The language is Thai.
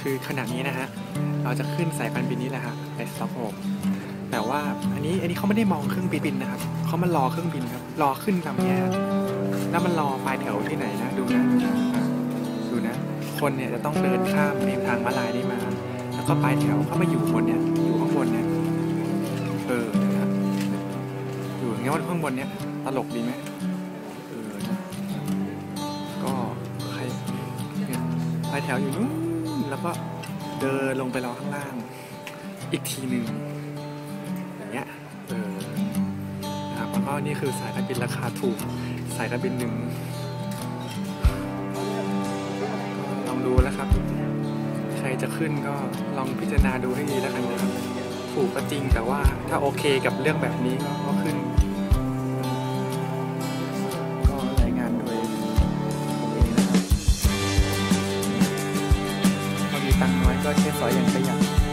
คือขณะนี้นะฮะ เราจะขึ้นสายการบินนี้แหละฮะไปสต็อกโฮมแต่ว่าอันนี้อันนี้เขาไม่ได้มองเครื่องบินนะครับเขามารอเครื่องบินครับ รอขึ้นลำเนี้ยฮะแล้วมันรอปลายแถวที่ไหนนะดูนะดูนะ คนเนี่ยจะต้องเดินข้ามริมทางมาลายนี่มา แล้วก็ปลายแถวเขามาอยู่บนเนี่ยอยู่ข้างบนเนี่ยเออนะครับอยู่อย่างเงี้ยว่าข้างบนเนี่ยตลกดีไหมเออนะก็ใครเนี่ยปลายแถวอยู่นู้น แล้วก็เดินลงไปรอข้างล่าง อีกทีหนึ่งอย่างเงี้ยเออนะครับแล้วก็นี่คือสายการบินราคาถูกสายการบินหนึ่งลองดูแล้วครับ ใครจะขึ้นก็ลองพิจารณาดูให้ดีแล้วกันนะครับถูกก็จริงแต่ว่าถ้าโอเคกับเรื่องแบบนี้ก็ก็ขึ้น นะครับพอ